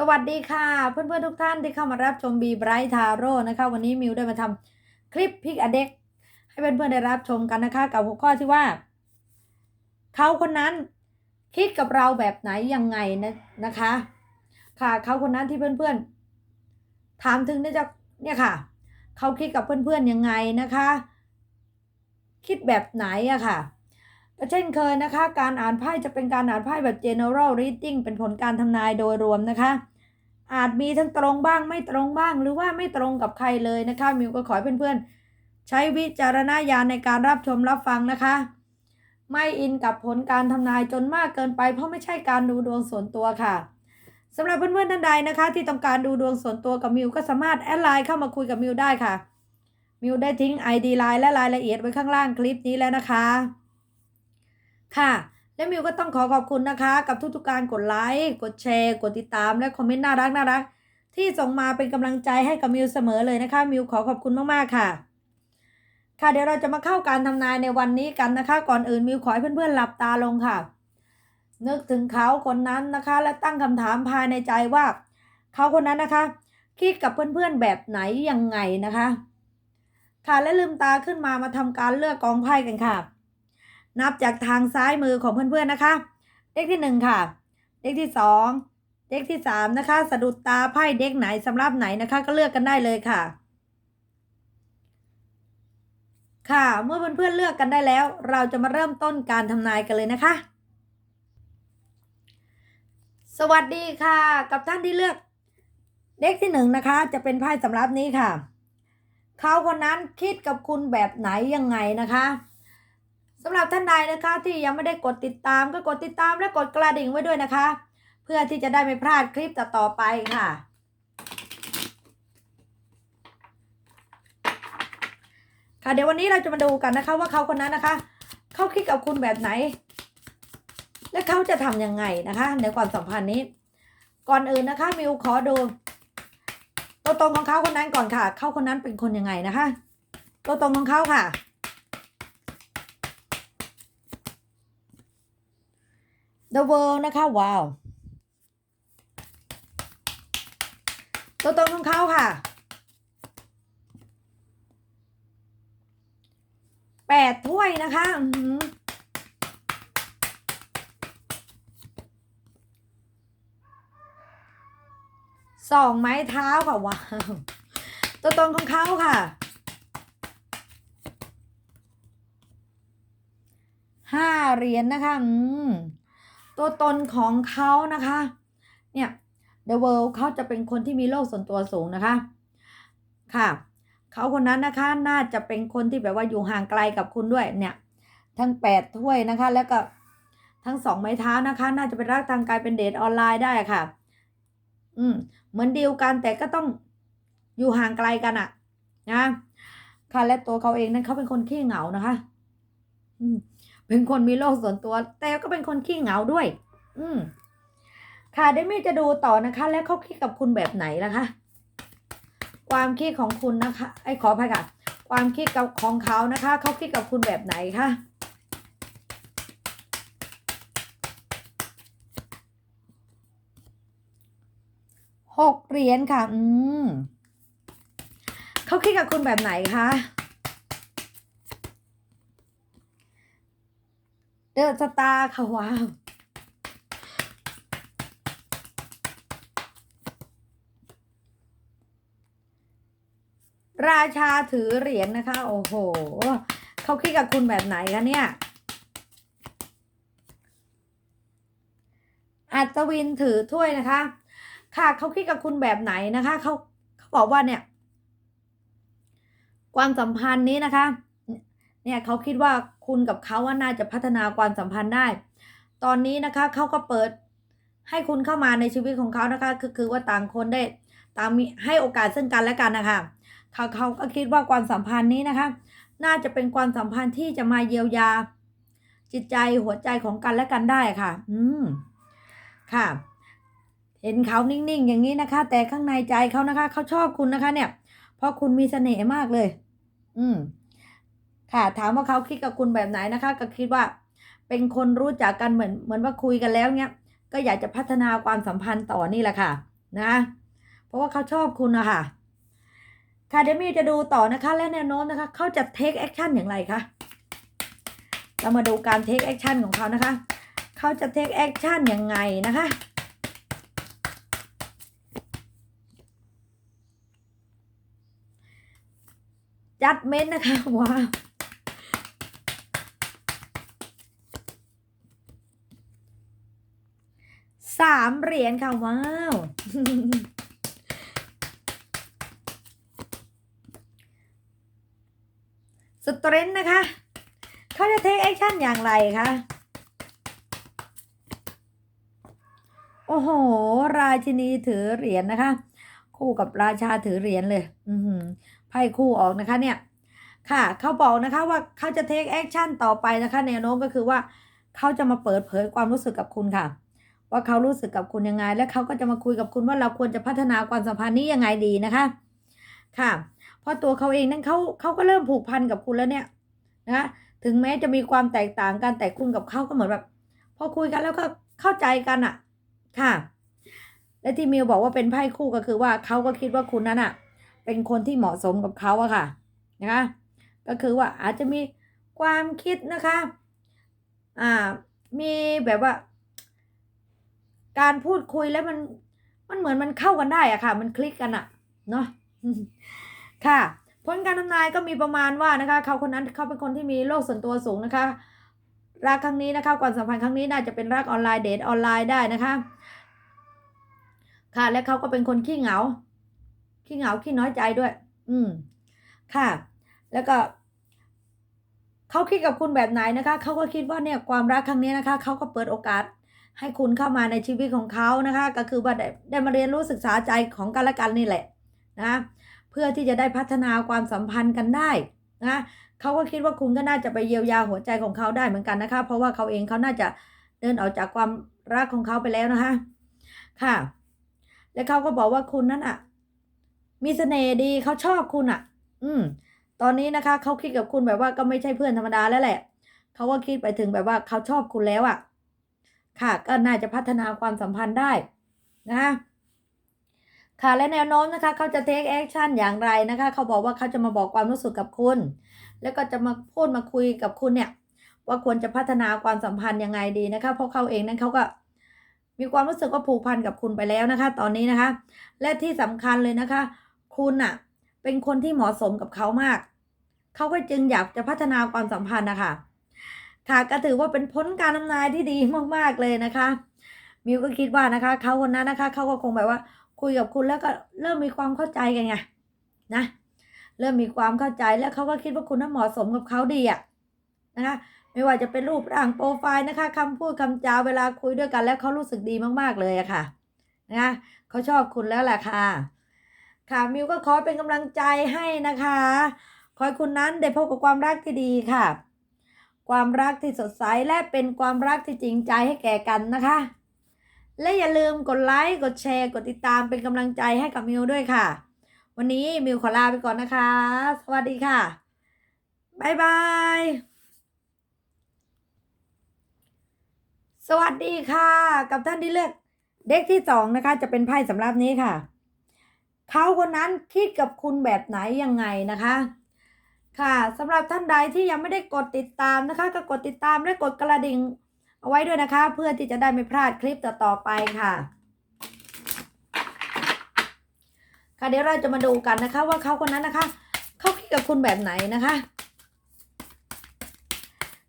สวัสดีค่ะ เพื่อนๆทุกท่านที่เข้ามารับชมบีไบรท์ทาโร่นะคะ วันนี้มิวได้มาทำคลิปพิกอเด็กให้เพื่อนๆได้รับชมกันนะคะ กับหัวข้อที่ว่า เขาคนนั้นคิดกับเราแบบไหนยังไงนะนะคะ ค่ะเขาคนนั้นที่เพื่อนๆ ถามถึงเนี่ยจะเนี่ยค่ะ เขาคิดกับเพื่อนๆยังไงนะคะ คิดแบบไหนอะค่ะ ก็เช่นเคยนะคะ การอ่านไพ่จะเป็นการอ่านไพ่แบบ general reading เป็นผลการทำนายโดยรวมนะคะ อาจมีทั้งตรงบ้างไม่ตรงบ้าง หรือว่าไม่ตรงกับใครเลยนะคะ มิวก็ขอให้เพื่อนๆ ใช้วิจารณญาณในการรับชมรับฟังนะคะ ไม่อินกับผลการทำนายจนมากเกินไป เพราะไม่ใช่การดูดวงส่วนตัวค่ะสำหรับเพื่อนๆท่านใดนะคะ ที่ต้องการดูดวงส่วนตัวกับมิวก็สามารถแอดไลน์เข้ามาคุยกับมิวได้ค่ะมิวได้ทิ้ง ID ไลน์และรายละเอียดไว้ข้างล่างคลิปนี้แล้วนะคะ ค่ะ และมิวก็ต้องขอขอบคุณนะคะ กับทุกๆการกดไลค์กดแชร์ กดติดตามและคอมเมนต์น่ารักน่ารักที่ส่งมาเป็นกำลังใจให้กับมิวเสมอเลยนะคะ มิวขอขอบคุณมากๆค่ะ ค่ะเดี๋ยวเราจะมาเข้าการทำนายในวันนี้กันนะคะ ก่อนอื่นมิวขอให้เพื่อนๆหลับตาลงค่ะ นึกถึงเขาคนนั้นนะคะ และตั้งคำถามภายในใจว่า เขาคนนั้นนะคะ คิดกับเพื่อนๆแบบไหนยังไงนะคะ ค่ะและลืมตาขึ้นมามาทำการเลือกกองไพ่กันค่ะ นับจากทางซ้ายมือของเพื่อนๆนะคะ เลขที่หนึ่งค่ะ เลขที่สองเลขที่สามนะคะ สะดุดตาไพ่เด็กไหนสำหรับไหนนะคะ ก็เลือกกันได้เลยค่ะ ค่ะ เมื่อเพื่อนๆเลือกกันได้แล้ว เราจะมาเริ่มต้นการทำนายกันเลยนะคะสวัสดีค่ะ กับท่านที่เลือกเลขที่หนึ่งนะคะ จะเป็นไพ่สำรับนี้ค่ะ เขาคนนั้นคิดกับคุณแบบไหนยังไงนะคะำหรับท่านใดนะคะที่ยังไม่ได้กดติดตามก็กดติดตามและกดกระดิ่งไว้ด้วยนะคะ เพื่อที่จะได้ไม่พลาดคลิปต่อๆไปค่ะ ค่ะเดี๋ยววันนี้เราจะมาดูกันนะคะ ว่าเขาคนนั้นนะคะเขาคิดกับคุณแบบไหน และเขาจะทำยังไงนะคะ ในความสัมพันธ์นี้ ก่อนอื่นนะคะมิวขอดูตัวตนของเขาคนนั้นก่อนค่ะเขาคนนั้นเป็นคนยังไงนะคะ ตัวตนของเขาค่ะ The World นะคะ ว้าวตัวตนของเขาค่ะแปดถ้วยนะคะสองไม้เท้าค่ะว้าวตัวตนของเขาค่ะห้าเหรียญนะคะอืม ตัวตนของเขานะคะ เนี่ย The World เขาจะเป็นคนที่มีโลกส่วนตัวสูงนะคะ ค่ะ เขาคนนั้นนะคะน่าจะเป็นคนที่แบบว่าอยู่ห่างไกลกับคุณด้วยเนี่ย ทั้งแปดถ้วยนะคะ แล้วก็ทั้งสองไม้เท้านะคะ น่าจะเป็นรักทางกายเป็นเดทออนไลน์ได้ค่ะ อืม เหมือนเดีลกันแต่ก็ต้องอยู่ห่างไกลกันอะนะค่ะและตัวเขาเองนั้นเขาเป็นคนขี้เหงานะคะ อืม เป็นคนมีโลกส่วนตัว แต่ก็เป็นคนขี้เหงาด้วย อืม ค่ะเดมี่จะดูต่อนะคะ แล้วเขาคิดกับคุณแบบไหนนะคะ ความคิดของคุณนะคะ ไอ้ขออภัยค่ะ ความคิดกับของเขานะคะ เขาคิดกับคุณแบบไหนคะหกเหรียญค่ะ อืม เขาคิดกับคุณแบบไหนคะ เดอะสตาร์ค่ะว้าวราชาถือเหรียญนะคะ โอ้โห เขาคิดกับคุณแบบไหนคะเนี่ย อัศวินถือถ้วยนะคะ ค่ะเขาคิดกับคุณแบบไหนนะคะเขาเขาบอกว่าเนี่ย ความสัมพันธ์นี้นะคะ เนี่ยเขาคิดว่าคุณกับเขาว่าน่าจะพัฒนาความสัมพันธ์ได้ ตอนนี้นะคะเขาก็เปิดให้คุณเข้ามาในชีวิตของเขานะคะคือคือว่าต่างคนได้ต่างมีให้โอกาสซึ่งกันและกันนะคะเขาเขาก็คิดว่าความสัมพันธ์นี้นะคะ น่าจะเป็นความสัมพันธ์ที่จะมาเยียวยา จิตใจหัวใจของกันและกันได้ค่ะ อืมค่ะ เห็นเขานิ่งๆอย่างนี้นะคะ แต่ข้างในใจเขานะคะเขาชอบคุณนะคะ เนี่ย เพราะคุณมีเสน่ห์มากเลย อืม ค่ะ ถามว่าเขาคิดกับคุณแบบไหนนะคะ ก็คิดว่าเป็นคนรู้จักกันเหมือนเหมือนว่าคุยกันแล้วเนี่ยก็อยากจะพัฒนาความสัมพันธ์ต่อนี่แหละค่ะ นะ เพราะว่าเขาชอบคุณอะค่ะค่ะเดมิวจะดูต่อนะคะ และแนวโน้มนะคะ เขาจะ take action อย่างไรคะเรามาดูการ take action ของเขานะคะ เขาจะ take action ยังไงนะคะจัดเม้นนะคะว้าว สามเหรียญค่ะ ว้าวสเตรนนะคะ เขาจะเทคแอคชั่นอย่างไรคะ โอ้โห ราชินีถือเหรียญนะคะ คู่กับราชาถือเหรียญเลย อือไพ่คู่ออกนะคะเนี่ย ค่ะ เขาบอกนะคะว่าเขาจะเทคแอคชั่นต่อไปนะคะ แนวโน้มก็คือว่า เขาจะมาเปิดเผยความรู้สึกกับคุณค่ะ ว่าเขารู้สึกกับคุณยังไง และเขาก็จะมาคุยกับคุณว่าเราควรจะพัฒนาความสัมพันธ์นี้ยังไงดีนะคะ ค่ะ เพราะตัวเขาเองนั้นเขาเขาก็เริ่มผูกพันกับคุณแล้วเนี่ยนะคะถึงแม้จะมีความแตกต่างกันแต่คุณกับเขาก็เหมือนแบบพอคุยกันแล้วก็เข้าใจกันอะค่ะ และที่มิวบอกว่าเป็นไพ่คู่ก็คือว่าเขาก็คิดว่าคุณนั้นอะเป็นคนที่เหมาะสมกับเขาอะค่ะนะคะก็คือว่าอาจจะมีความคิดนะคะ อ่า มีแบบว่า การพูดคุยแล้วมันมันเหมือนมันเข้ากันได้อะค่ะ มันคลิกกันอะเนาะค่ะผลการทำนายก็มีประมาณว่านะคะเขาคนนั้นเขาเป็นคนที่มีโลกส่วนตัวสูงนะคะรักครั้งนี้นะคะความสัมพันธ์ครั้งนี้น่าจะเป็นรักออนไลน์เดทออนไลน์ได้นะคะ ค่ะและเขาก็เป็นคนขี้เหงา ขี้เหงาขี้น้อยใจด้วย อืมค่ะ แล้วก็เขาคิดกับคุณแบบไหนนะคะเขาก็คิดว่าเนี่ยความรักครั้งนี้นะคะเขาก็เปิดโอกาส ให้คุณเข้ามาในชีวิตของเขานะคะ ก็คือว่าได้ได้มาเรียนรู้ศึกษาใจของกันและกันนี่แหละนะเพื่อที่จะได้พัฒนาความสัมพันธ์กันได้นะเขาก็คิดว่าคุณก็น่าจะไปเยียวยาหัวใจของเขาได้เหมือนกันนะคะ เพราะว่าเขาเองเขาน่าจะเดินออกจากความรักของเขาไปแล้วนะคะค่ะ และเขาก็บอกว่าคุณนั้นอะ มีเสน่ห์ดีเขาชอบคุณอะ อืม ตอนนี้นะคะเขาคิดกับคุณแบบว่าก็ไม่ใช่เพื่อนธรรมดาแล้วแหละเขาก็คิดไปถึงแบบว่าเขาชอบคุณแล้วอะ ค่ะก็น่าจะพัฒนาความสัมพันธ์ได้นะคะค่ะและแนวโน้มนะคะเขาจะ take action อย่างไรนะคะเขาบอกว่าเขาจะมาบอกความรู้สึกกับคุณ แล้วก็จะมาพูดมาคุยกับคุณเนี่ยว่าควรจะพัฒนาความสัมพันธ์ยังไงดีนะคะเพราะเขาเองนั้นเขาก็มีความรู้สึกว่าผูกพันกับคุณไปแล้วนะคะ ตอนนี้นะคะ และที่สำคัญเลยนะคะ คุณอะเป็นคนที่เหมาะสมกับเขามาก เขาก็จึงอยากจะพัฒนาความสัมพันธ์นะคะ ค่ะก็ถือว่าเป็นผลการทำนายที่ดีมากๆเลยนะคะ มิวก็คิดว่านะคะเขาคนนั้นนะคะเขาก็คงแบบว่าคุยกับคุณแล้วก็เริ่มมีความเข้าใจกันไงนะเริ่มมีความเข้าใจแล้วเขาก็คิดว่าคุณน่าเหมาะสมกับเขาดีอะนะคะไม่ว่าจะเป็นรูปร่างโปรไฟล์นะคะคำพูดคำจาเวลาคุยด้วยกันแล้วเขารู้สึกดีมากๆเลยอะค่ะนะคะเขาชอบคุณแล้วแหละค่ะ ค่ะมิวก็ขอเป็นกำลังใจให้นะคะ ขอให้คุณนั้นได้พบกับความรักที่ดีค่ะ ความรักที่สดใสและเป็นความรักที่จริงใจให้แก่กันนะคะ และอย่าลืมกดไลค์กดแชร์กดติดตามเป็นกำลังใจให้กับมิวด้วยค่ะ วันนี้มิวขอลาไปก่อนนะคะ สวัสดีค่ะบ๊ายบายสวัสดีค่ะ กับท่านที่เลือกเด็กที่สองนะคะ จะเป็นไพ่สำหรับนี้ค่ะ เขาคนนั้นคิดกับคุณแบบไหนยังไงนะคะ ค่ะสำหรับท่านใดที่ยังไม่ได้กดติดตามนะคะ ก็กดติดตามและกดกระดิ่งเอาไว้ด้วยนะคะ เพื่อที่จะได้ไม่พลาดคลิปต่อๆไปค่ะ ค่ะเดี๋ยวเราจะมาดูกันนะคะ ว่าเขาคนนั้นนะคะเขาคิดกับคุณแบบไหนนะคะ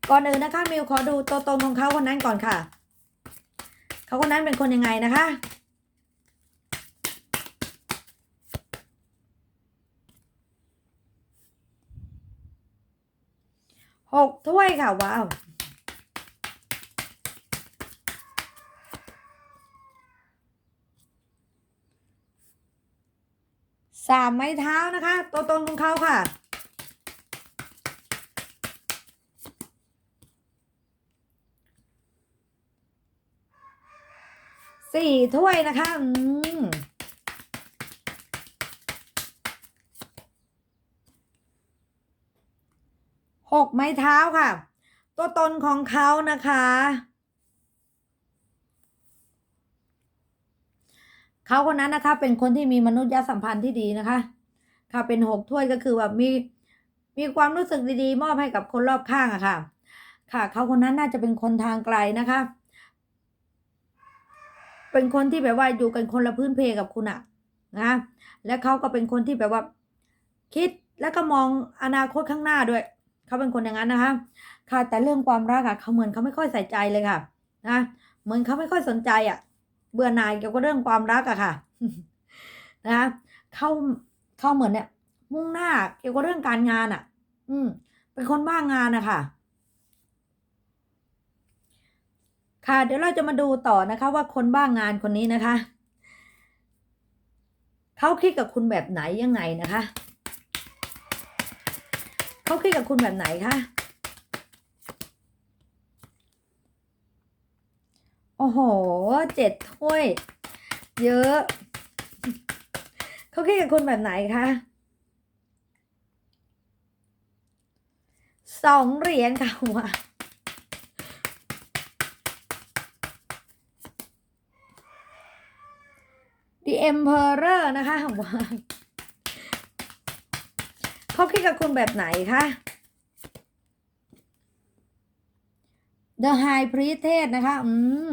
ก่อนอื่นนะคะมิวขอดูตัวตนของเขาคนนั้นก่อนค่ะเขาคนนั้นเป็นคนยังไงนะคะ หกถ้วยค่ะ ว้าวสามไม้เท้านะคะ ตัวตนของเขาค่ะ สี่ถ้วยนะคะ อืม หกไม้เท้าค่ะ ตัวตนของเขานะคะ เขาคนนั้นนะคะเป็นคนที่มีมนุษยสัมพันธ์ที่ดีนะคะ ค่ะเป็นหกถ้วยก็คือแบบมีมีความรู้สึกดีๆ มอบให้กับคนรอบข้างอะค่ะ ค่ะเขาคนนั้นน่าจะเป็นคนทางไกลนะคะ เป็นคนที่แบบว่าอยู่กันคนละพื้นเพกับคุณอะนะ และเขาก็เป็นคนที่แบบว่าคิดแล้วก็มองอนาคตข้างหน้าด้วย เขาเป็นคนอย่างนั้นนะคะ ค่ะแต่เรื่องความรักอะเขาเหมือนเขาไม่ค่อยใส่ใจเลยค่ะ นะเหมือนเขาไม่ค่อยสนใจอะเบื่อหน่ายเกี่ยวกับเรื่องความรักอะค่ะ นะคะเขาเขาเหมือนเนี่ย มุ่งหน้าเกี่ยวกับเรื่องการงานอะอืม เป็นคนบ้างงานนะคะค่ะเดี๋ยวเราจะมาดูต่อนะคะ ว่าคนบ้างงานคนนี้นะคะเขาคิดกับคุณแบบไหนยังไงนะคะ เขาคิดกับคุณแบบไหนคะ โอ้โห เจ็ดถ้วย เยอะ เขาคิดกับคุณแบบไหนคะสองเหรียญค่ะว่า The Emperor นะคะว่า เขาคิดกับคุณแบบไหนคะ The High Priestess นะคะ อืม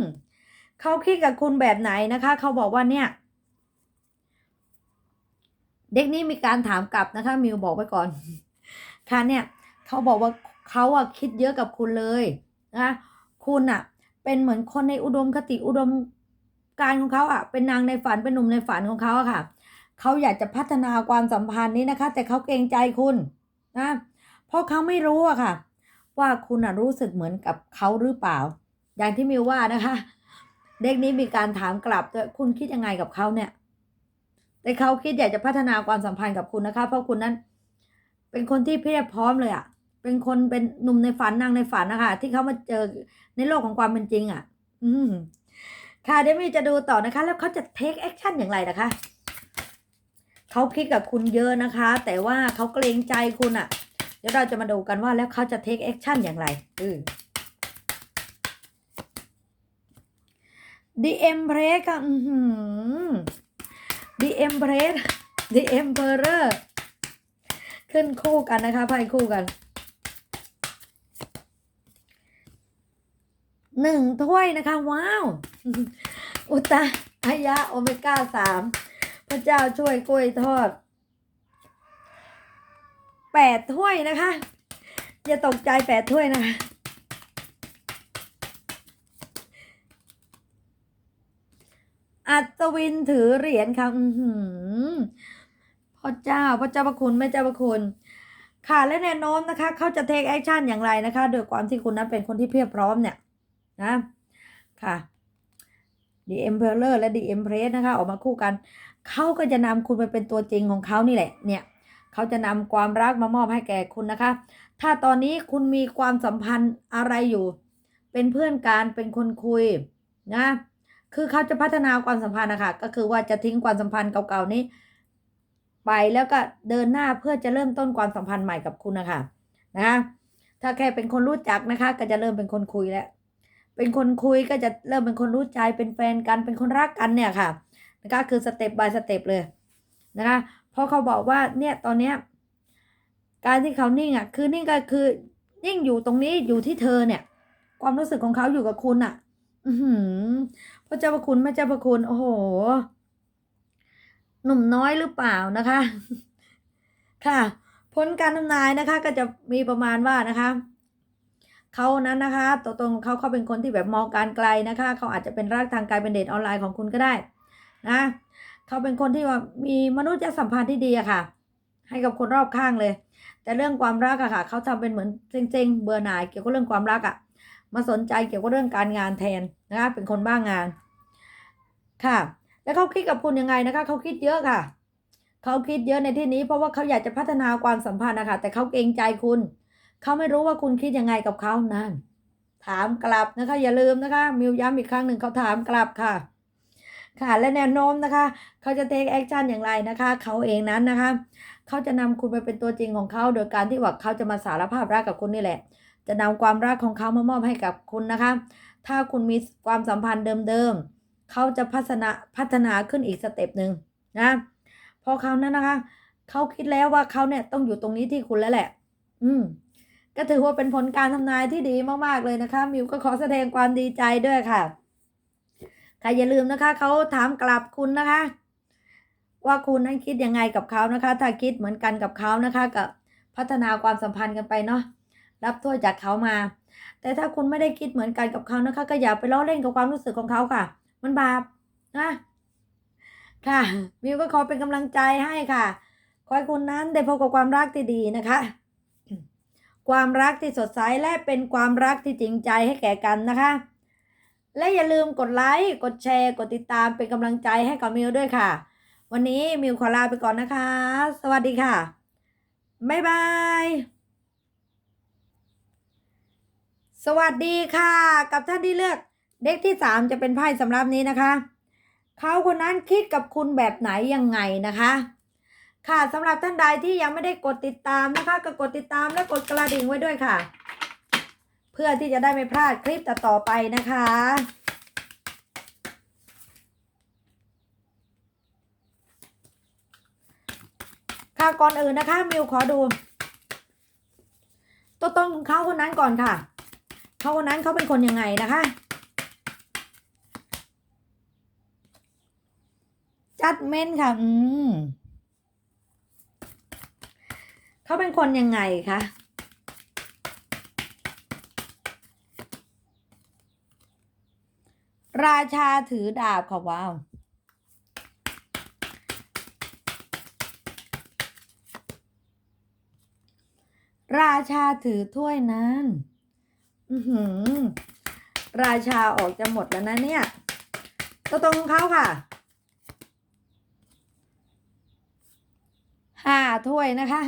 เขาคิดกับคุณแบบไหนนะคะ เขาบอกว่าเนี่ย เด็กนี้มีการถามกลับนะคะ มิวบอกไว้ก่อน ค่ะเนี่ย เขาบอกว่าเขาอะคิดเยอะกับคุณเลยนะคะคุณอะเป็นเหมือนคนในอุดมคติอุดมการณ์ของเขาอะเป็นนางในฝันเป็นหนุ่มในฝันของเขาอะค่ะ เขาอยากจะพัฒนาความสัมพันธ์นี้นะคะ แต่เขาเกรงใจคุณนะเพราะเขาไม่รู้อะค่ะ ว่าคุณรู้สึกเหมือนกับเขาหรือเปล่า อย่างที่มิวว่านะคะ เด็กนี้มีการถามกลับด้วยคุณคิดยังไงกับเขาเนี่ย แต่เขาคิดอยากจะพัฒนาความสัมพันธ์กับคุณนะคะ เพราะคุณนั้น เป็นคนที่เพียบพร้อมเลยอะเป็นคนเป็นหนุ่มในฝันนางในฝันนะคะ ที่เขามาเจอในโลกของความเป็นจริงอะอืมค่ะเดี๋ยวมีจะดูต่อนะคะ แล้วเขาจะเทคแอคชั่นอย่างไรนะคะ เขาคิดกับคุณเยอะนะคะ แต่ว่าเขาเกรงใจคุณอะเดี๋ยวเราจะมาดูกันว่าแล้วเขาจะเทคแอคชั่นอย่างไรอือ The Empress ค่ะอือหือ The Empress The Emperor ขึ้นคู่กันนะคะไพ่คู่กันหนึ่งถ้วยนะคะ ว้าว อุตาอายะโอเมก้าสาม พระเจ้าช่วยกล้วยทอดแปดถ้วยนะคะ อย่าตกใจแปดถ้วยนะคะอัศวินถือเหรียญค่ะอือหือพระเจ้าพระเจ้าพระคุณแม่เจ้าพระคุณ ค่ะและแนวโน้มนะคะ เขาจะเทคแอคชั่นอย่างไรนะคะ โดยความที่คุณนั้นเป็นคนที่เพียบพร้อมเนี่ยนะค่ะ The Emperor และ The Empress นะคะ ออกมาคู่กัน เขาก็จะนำคุณไปเป็นตัวจริงของเขานี่แหละ เนี่ยเขาจะนำความรักมามอบให้แก่คุณนะคะ ถ้าตอนนี้คุณมีความสัมพันธ์อะไรอยู่ เป็นเพื่อนกันเป็นคนคุยนะ คือเขาจะพัฒนาความสัมพันธ์นะคะก็คือว่าจะทิ้งความสัมพันธ์เก่าๆนี้ ไปแล้วก็เดินหน้าเพื่อจะเริ่มต้นความสัมพันธ์ใหม่กับคุณนะคะนะคะถ้าแค่เป็นคนรู้จักนะคะ ก็จะเริ่มเป็นคนคุยแล้ว เป็นคนคุยก็จะเริ่มเป็นคนรู้ใจเป็นแฟนกันเป็นคนรักกันเนี่ยค่ะ นะคะคือสเต็ป by สเต็ปเลยนะคะเพราะเขาบอกว่าเนี่ยตอนเนี้ยการที่เขานิ่งอะคือนิ่งก็คือนิ่งอยู่ตรงนี้อยู่ที่เธอเนี่ย ความรู้สึกของเขาอยู่กับคุณอะ อือหือพระเจ้าพระคุณแม่เจ้าพระคุณโอ้โห หนุ่มน้อยหรือเปล่านะคะ ค่ะ ผลการทำนายนะคะ ก็จะมีประมาณว่านะคะเขานั้นนะคะตัวตนของเขาเขาเป็นคนที่แบบมองการไกลนะคะ เขาอาจจะเป็นรากทางไกลเป็นเดทออนไลน์ของคุณก็ได้ นะเขาเป็นคนที่ว่ามีมนุษยสัมพันธ์ที่ดีอะค่ะ ให้กับคนรอบข้างเลย แต่เรื่องความรักอะค่ะเขาทำเป็นเหมือนเซ็งๆเบื่อหน่ายเกี่ยวกับเรื่องความรักอะมาสนใจเกี่ยวกับเรื่องการงานแทนนะคะเป็นคนบ้างงาน ค่ะ แล้วเขาคิดกับคุณยังไงนะคะเขาคิดเยอะค่ะเขาคิดเยอะในที่นี้เพราะว่าเขาอยากจะพัฒนาความสัมพันธ์นะคะแต่เขาเกรงใจคุณเขาไม่รู้ว่าคุณคิดยังไงกับเขานั่นถามกลับนะคะ อย่าลืมนะคะ มิวย้ำอีกครั้งหนึ่งเขาถามกลับค่ะ ค่ะและแนวโน้มนะคะ เขาจะเทคแอคชั่นอย่างไรนะคะ เขาเองนั้นนะคะ เขาจะนำคุณไปเป็นตัวจริงของเขา โดยการที่ว่าเขาจะมาสารภาพรักกับคุณนี่แหละ จะนำความรักของเขามามอบให้กับคุณนะคะ ถ้าคุณมีความสัมพันธ์เดิมๆ เขาจะพัฒนาพัฒนาขึ้นอีกสเต็ปหนึ่งนะพอเขานั้นนะคะ เขาคิดแล้วว่าเขาเนี่ยต้องอยู่ตรงนี้ที่คุณแล้วแหละ อืมก็ถือว่าเป็นผลการทำนายที่ดีมากๆเลยนะคะ มิวก็ขอแสดงความดีใจด้วยค่ะ ค่ะอย่าลืมนะคะเขาถามกลับคุณนะคะ ว่าคุณนั้นคิดยังไงกับเขานะคะ ถ้าคิดเหมือนกันกับเขานะคะกับพัฒนาความสัมพันธ์กันไปเนาะรับถ้วยจากเขามา แต่ถ้าคุณไม่ได้คิดเหมือนกันกับเขานะคะ ก็อย่าไปล้อเล่นกับความรู้สึกของเขาค่ะ มันบาปนะค่ะมิวก็ขอเป็นกำลังใจให้ค่ะขอให้คุณนั้นได้พบกับความรักที่ดีนะคะ ความรักที่สดใสและเป็นความรักที่จริงใจให้แก่กันนะคะ และอย่าลืมกดไลค์ กดแชร์ กดติดตามเป็นกำลังใจให้กับมิวด้วยค่ะ วันนี้มิวขอลาไปก่อนนะคะ สวัสดีค่ะ บ๊ายบาย สวัสดีค่ะ กับท่านที่เลือกเด็กที่สามจะเป็นไพ่สำหรับนี้นะคะ เขาคนนั้นคิดกับคุณแบบไหนยังไงนะคะ ค่ะสำหรับท่านใดที่ยังไม่ได้กดติดตามนะคะ ก็กดติดตามและกดกระดิ่งไว้ด้วยค่ะ เพื่อที่จะได้ไม่พลาดคลิปต่อไปนะคะ ค่ะก่อนอื่นนะคะมิวขอดูตัวตนของเขาคนนั้นก่อนค่ะเขาคนนั้นเขาเป็นคนยังไงนะคะจัดเม้นค่ะ อืมเขาเป็นคนยังไงคะ ราชาถือดาบค่ะว้าวราชาถือถ้วยนั้น อือหือ ราชาออกจะหมดแล้วนะเนี่ยตัวตรงของเขาค่ะห้าถ้วยนะคะ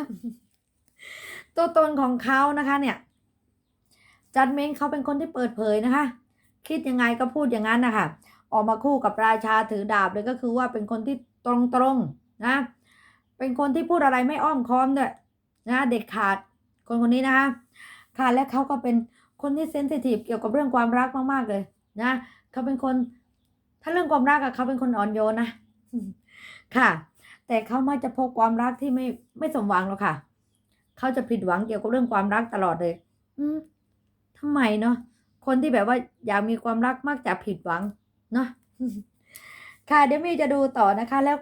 ตัวตนของเขานะคะเนี่ย จัดเม้นเขาเป็นคนที่เปิดเผยนะคะ คิดยังไงก็พูดอย่างนั้นนะคะออกมาคู่กับราชาถือดาบเลยก็คือว่าเป็นคนที่ตรงๆนะ เป็นคนที่พูดอะไรไม่อ้อมค้อมด้วยนะเด็ดขาดคนคนนี้นะคะค่ะและเขาก็เป็นคนที่เซนซิทีฟเกี่ยวกับเรื่องความรักมากๆเลยนะเขาเป็นคน ถ้าเรื่องความรักอะเขาเป็นคนอ่อนโยนนะค่ะ แต่เขามักจะพบความรักที่ไม่ไม่สมหวังหรอกค่ะเขาจะผิดหวังเกี่ยวกับเรื่องความรักตลอดเลย อืมทำไมเนาะ คนที่แบบว่าอยากมีความรักมักจะผิดหวังเนาะค่ะเดี๋ยวมีจะดูต่อนะคะ แล้ว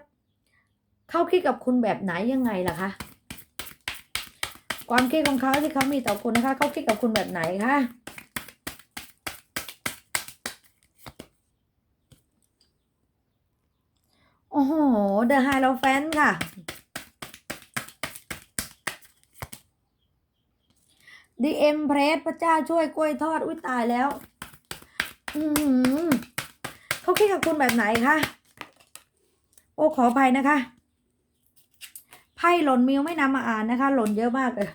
เขาคิดกับคุณแบบไหนยังไงล่ะคะความคิดของเขาที่เขามีต่อคุณนะคะเขาคิดกับคุณแบบไหนคะโอ้โหเดอะไฮโลแฟนค่ะ ดีเอ็มเพรสพระเจ้าช่วยกล้วยทอด อุ้ยตายแล้ว อือหือเขาคิดกับคุณแบบไหนคะ โอ้ขออภัยนะคะ ไพ่หล่นมิวไม่นำมาอ่านนะคะ หล่นเยอะมากเลย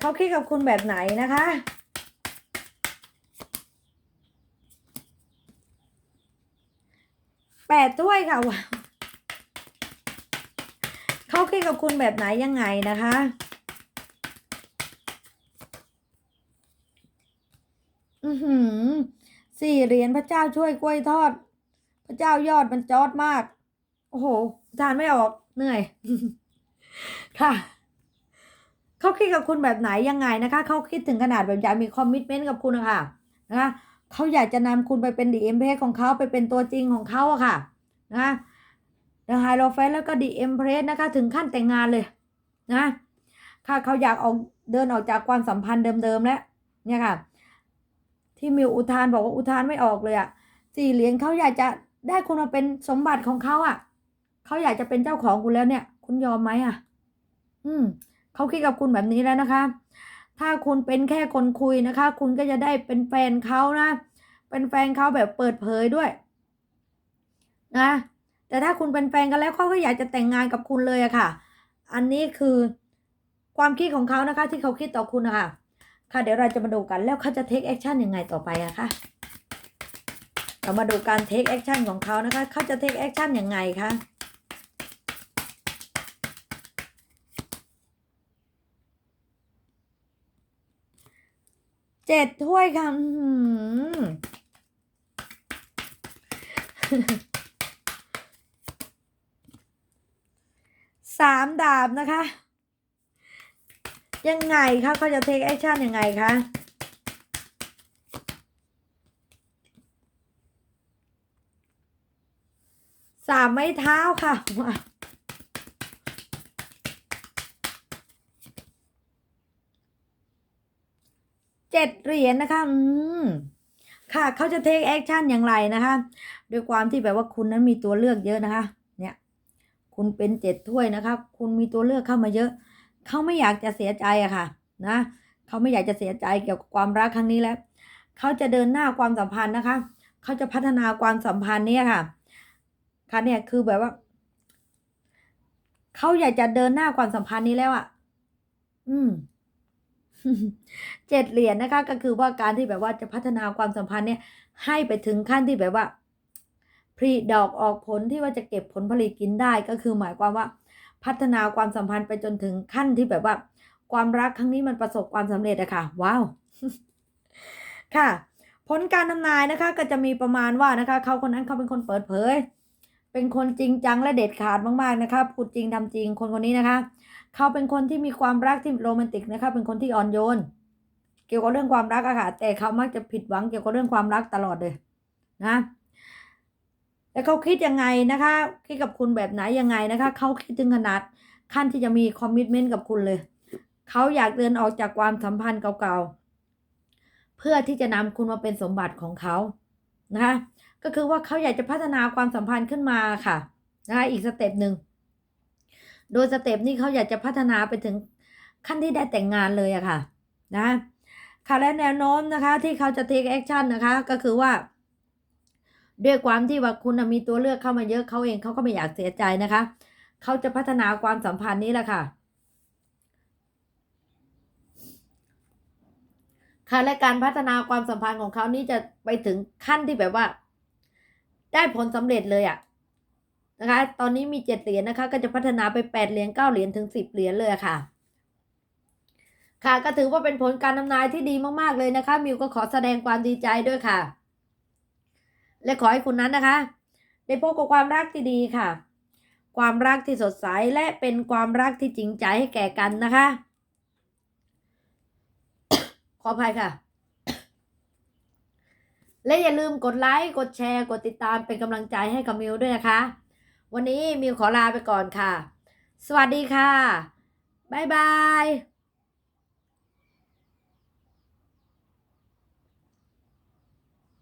เขาคิดกับคุณแบบไหนนะคะแปดถ้วยค่ะว้าวเขาคิดกับคุณแบบไหนยังไงนะคะ อือหือสี่เหรียญพระเจ้าช่วยกล้วยทอด พระเจ้ายอดมันจอดมาก โอ้โห ทานไม่ออกเหนื่อย ค่ะเขาคิดกับคุณแบบไหนยังไงนะคะเขาคิดถึงขนาดแบบอยากมีคอมมิชเมนต์กับคุณนะคะนะคะเขาอยากจะนำคุณไปเป็นดีเอ็มเพของเขาไปเป็นตัวจริงของเขาอะค่ะ นะเดอะไฮโลแฟนแล้วก็ดีเอ็มเพสนะคะ ถึงขั้นแต่งงานเลยนะค่ะเขาอยากออกเดินออกจากความสัมพันธ์เดิมๆแล้วเนี่ยค่ะ ที่มิวอุทานบอกว่าอุทานไม่ออกเลยอะสี่เหรียญเขาอยากจะได้คุณมาเป็นสมบัติของเขาอะเขาอยากจะเป็นเจ้าของคุณแล้วเนี่ย คุณยอมไหมอะอืมเขาคิดกับคุณแบบนี้แล้วนะคะ ถ้าคุณเป็นแค่คนคุยนะคะ คุณก็จะได้เป็นแฟนเขานะ เป็นแฟนเขาแบบเปิดเผยด้วย นะ แต่ถ้าคุณเป็นแฟนกันแล้วเขาก็อยากจะแต่งงานกับคุณเลยอะค่ะ อันนี้คือความคิดของเขานะคะ ที่เขาคิดต่อคุณนะคะ ค่ะเดี๋ยวเราจะมาดูกันแล้วเขาจะเทคแอคชั่นยังไงต่อไปอะคะเรามาดูการเทคแอคชั่นของเขานะคะเขาจะเทคแอคชั่นยังไงคะเจ็ดถ้วยค่ะสามดาบนะคะ ยังไงคะเขาจะเทคแอคชั่นยังไงคะสามไม้เท้าค่ะมาเจ็ดเหรียญนะคะ อืม ค่ะ เขาจะเทคแอคชั่นอย่างไรนะคะ ด้วยความที่แบบว่าคุณนั้นมีตัวเลือกเยอะนะคะ เนี่ย คุณเป็นเจ็ดถ้วยนะคะ คุณมีตัวเลือกเข้ามาเยอะ เขาไม่อยากจะเสียใจอะค่ะนะเขาไม่อยากจะเสียใจเกี่ยวกับความรักครั้งนี้แล้วเขาจะเดินหน้าความสัมพันธ์นะคะเขาจะพัฒนาความสัมพันธ์เนี่ยค่ะค่ะเนี่ยคือแบบว่าเขาอยากจะเดินหน้าความสัมพันธ์นี้แล้วอะอืมเจ็ดเหรียญนะคะ ก็คือว่าการที่แบบว่าจะพัฒนาความสัมพันธ์เนี่ย ให้ไปถึงขั้นที่แบบว่าผลิดอกออกผลที่ว่าจะเก็บผลผลิตกินได้ก็คือหมายความว่า พัฒนาความสัมพันธ์ไปจนถึงขั้นที่แบบว่า ความรักครั้งนี้มันประสบความสำเร็จอะค่ะ ว้าว ค่ะ ผลการทำนายนะคะ ก็จะมีประมาณว่านะคะ เขาคนนั้นเขาเป็นคนเปิดเผย เป็นคนจริงจังและเด็ดขาดมากๆนะคะพูดจริงทำจริงคนคนนี้นะคะ เขาเป็นคนที่มีความรักที่โรแมนติกนะคะ เป็นคนที่อ่อนโยนเกี่ยวกับเรื่องความรักอะค่ะ แต่เขามักจะผิดหวังเกี่ยวกับเรื่องความรักตลอดเลย นะ แล้วเขาคิดยังไงนะคะคิดกับคุณแบบไหนยังไงนะคะเขาคิดถึงขนาดขั้นที่จะมีคอมมิชเมนต์กับคุณเลยเขาอยากเดินออกจากความสัมพันธ์เก่าๆเพื่อที่จะนำคุณมาเป็นสมบัติของเขานะคะก็คือว่าเขาอยากจะพัฒนาความสัมพันธ์ขึ้นมาค่ะนะคะอีกสเต็ปหนึ่งโดยสเต็ปนี้เขาอยากจะพัฒนาไปถึงขั้นที่ได้แต่งงานเลยอะค่ะนะค่ะและแนวโน้มนะคะที่เขาจะ take action นะคะก็คือว่า ด้วยความที่ว่าคุณมีตัวเลือกเข้ามาเยอะเขาเองเขาก็ไม่อยากเสียใจนะคะเขาจะพัฒนาความสัมพันธ์นี้แหละค่ะค่ะและการพัฒนาความสัมพันธ์ของเขานี่จะไปถึงขั้นที่แบบว่า ได้ผลสำเร็จเลยอะนะคะ ตอนนี้มีเจ็ดเหรียญนะคะ ก็จะพัฒนาไปแปดเหรียญเก้าเหรียญถึงสิบเหรียญเลยค่ะ ค่ะก็ถือว่าเป็นผลการทำนายที่ดีมากๆเลยนะคะ มิวก็ขอแสดงความดีใจด้วยค่ะ และขอให้คุณนั้นนะคะ ได้พบกับความรักที่ดีค่ะ ความรักที่สดใสและเป็นความรักที่จริงใจให้แก่กันนะคะ ขออภัยค่ะ และอย่าลืมกดไลค์กดแชร์กดติดตามเป็นกำลังใจให้กับมิวด้วยนะคะ วันนี้มิวขอลาไปก่อนค่ะ สวัสดีค่ะ บ๊ายบาย